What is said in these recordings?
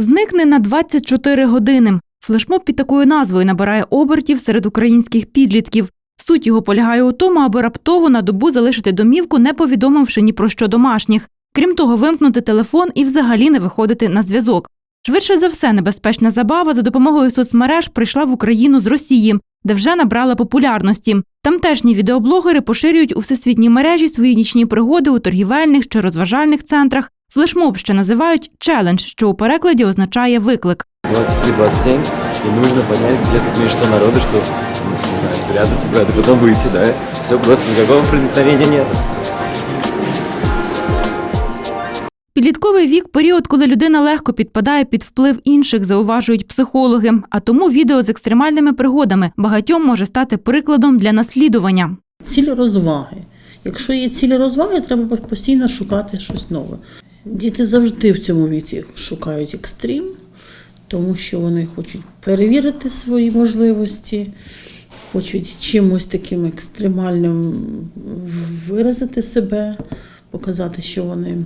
Зникне на 24 години. Флешмоб під такою назвою набирає обертів серед українських підлітків. Суть його полягає у тому, аби раптово на добу залишити домівку, не повідомивши ні про що домашніх. Крім того, вимкнути телефон і взагалі не виходити на зв'язок. Швидше за все, небезпечна забава за допомогою соцмереж прийшла в Україну з Росії, де вже набрала популярності. Тамтешні відеоблогери поширюють у всесвітній мережі свої нічні пригоди у торгівельних чи розважальних центрах. Флешмоб ще називають челендж, що у перекладі означає виклик. 23-27, и нужно понять, где тут меньше всего народу, что, ну, не знаю, спрятаться куда-то, потом выйти, да? Все просто, никакого проникновения нет. Підлітковий вік період, коли людина легко підпадає під вплив інших, зауважують психологи. А тому відео з екстремальними пригодами багатьом може стати прикладом для наслідування. Ціль розваги. Якщо є ціль розваги, треба постійно шукати щось нове. Діти завжди в цьому віці шукають екстрім, тому що вони хочуть перевірити свої можливості, хочуть чимось таким екстремальним виразити себе, показати, що вони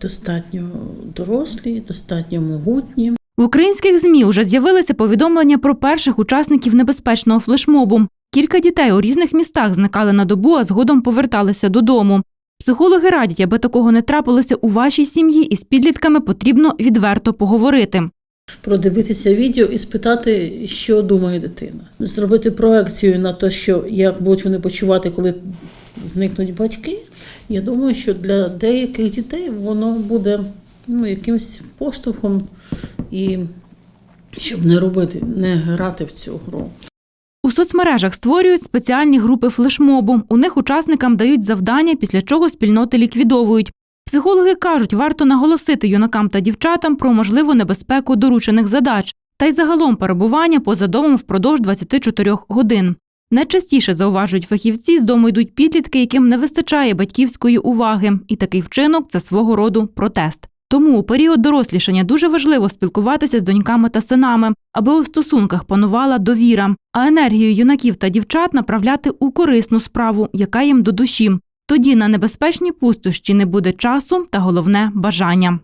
достатньо дорослі, достатньо могутні. В українських змі вже з'явилися повідомлення про перших учасників небезпечного флешмобу. Кілька дітей у різних містах зникали на добу, а згодом поверталися додому. Психологи радять, аби такого не трапилося у вашій сім'ї, і з підлітками потрібно відверто поговорити. продивитися відео і спитати, що думає дитина. Зробити проекцію на те, що як будуть вони почувати, коли зникнуть батьки. Я думаю, що для деяких дітей воно буде ну, якимось поштовхом і щоб не робити, не грати в цю гру. Соцмережах створюють спеціальні групи флешмобу. У них учасникам дають завдання, після чого спільноти ліквідовують. Психологи кажуть, варто наголосити юнакам та дівчатам про можливу небезпеку доручених задач та й загалом перебування поза домом впродовж 24 годин. Найчастіше зауважують фахівці, з дому йдуть підлітки, яким не вистачає батьківської уваги, і такий вчинок це свого роду протест. Тому у період дорослішання дуже важливо спілкуватися з доньками та синами, аби у стосунках панувала довіра, а енергію юнаків та дівчат направляти у корисну справу, яка їм до душі. Тоді на небезпечній пустощі не буде часу та головне бажання.